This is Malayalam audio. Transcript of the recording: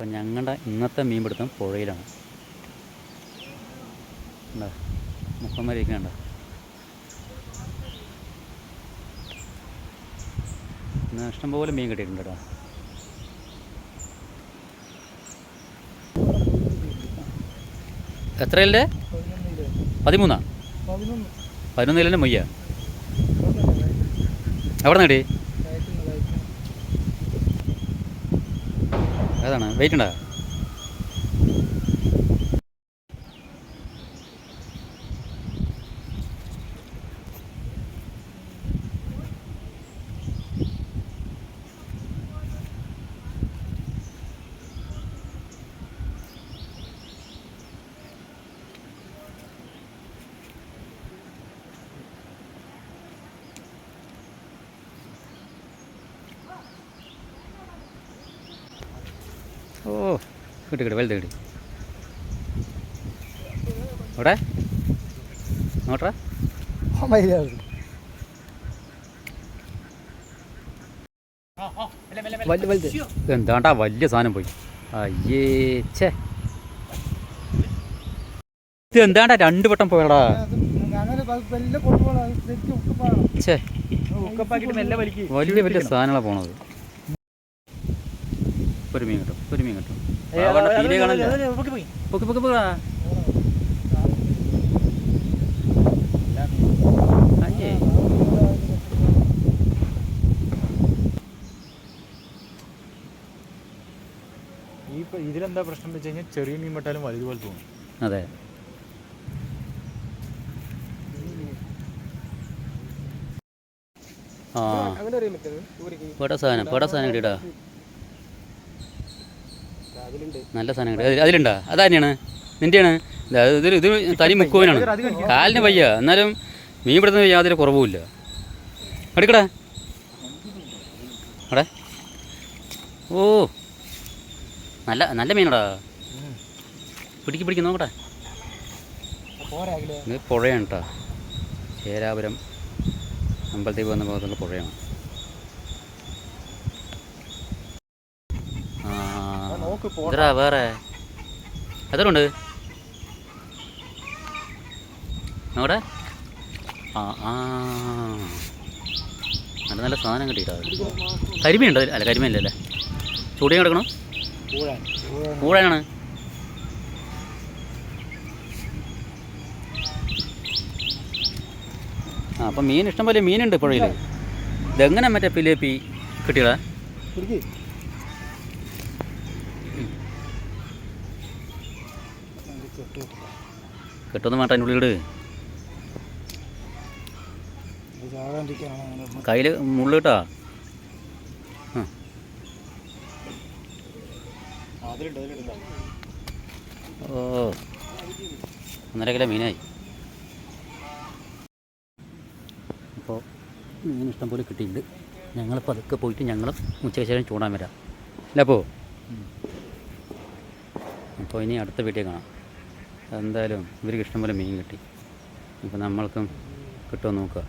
അപ്പം ഞങ്ങളുടെ ഇന്നത്തെ മീൻപിടുത്തം പുഴയിലാണ്. ഉണ്ടോ മുഖമ്മരിയൊക്കെ ഉണ്ടോ ഇന്ന് ഇഷ്ടംപോലെ മീൻ കിട്ടിയിട്ടുണ്ട് കേട്ടോ എത്രയല്ലേ പതിമൂന്നാ പതിനൊന്നിലെ മൊയ്യ. എവിടെ നേടി ഏതാണ് വെയിറ്റ് ഉണ്ടോ ഓ കിട്ടി കിട്ടി വലുത് കിട്ടി അവിടെ വലുത് എന്താണ്ടാ വലിയ സാധനം പോയി? അയ്യേ ഛേ. ഇത് എന്താണ്ടാ രണ്ട് വട്ടം പോയടാ? വലിയ വലിയ സാധനങ്ങളാണ് പോണത്. ഒരു മീൻ കിട്ടും ഒരു മീൻ കിട്ടും. കാണില്ല പൊക്കി പൊക്കി. ഈ ഇതിലെന്താ പ്രശ്നം എന്ന് വെച്ച് കഴിഞ്ഞാൽ ചെറിയ മീൻ പെട്ടാലും വലുതുപോലെ തോന്നും. അതെ. ആ. പട സാധനം പട സാധനം കിട്ടിയടാ. നല്ല സാധനങ്ങൾ അതിലുണ്ടോ? അത് തന്നെയാണ് നിന്റെയാണ് ഇത് ഇത് തനി മുക്കുവനാണ് കാലിന് വയ്യ. എന്നാലും മീൻ പിടുത്തം യാതൊരു കുറവുമില്ല. എടുക്കടാ. അവിടെ ഓ. നല്ല നല്ല മീനടാ. പിടിക്ക് പിടിക്ക് നോക്കട്ടെ. ഇത് പുഴയാണ് കേട്ടോ ചേരാപുരം അമ്പലത്തേക്ക് വന്ന ഭാഗത്തുള്ള പുഴയാണ്. ആ നോക്ക് ഇതറാ വേറെ. എത്രയുണ്ട് നോടെ ആ ആ. നല്ല നല്ല സാധനം കിട്ടിയിട്ടാ കരിമീനുണ്ടോ? അല്ല കരിമീനല്ലേ ചൂടി കിടക്കണം കൂടാനാണ് ആ അപ്പം മീൻ ഇഷ്ടം പോലെ മീനുണ്ട് പുഴയിൽ ഇതെങ്ങനെ മറ്റേ പിലേപ്പി കിട്ടിയടാ? കിട്ടുമെന്ന് വേണ്ട അതിന്റെ ഉള്ളിലിട് കയ്യിൽ മുള്ളിട്ടാ ഓ. ഒന്നര കിലോ മീനായി. അപ്പോൾ മീൻ ഇഷ്ടം പോലെ കിട്ടിയിട്ടുണ്ട്. ഞങ്ങൾ പതുക്കെ പോയിട്ട് ഞങ്ങളും ഉച്ചയ്ക്ക് ശേഷം ചൂടാൻ വരാം. അല്ലപ്പോ അപ്പോൾ ഇനി അടുത്ത വീട്ടിൽ കാണാം. എന്തായാലും ഇവർക്ക് ഇഷ്ടംപോലെ മീൻ കിട്ടി. ഇപ്പം നമ്മൾക്കും കിട്ടുമോ നോക്കുക.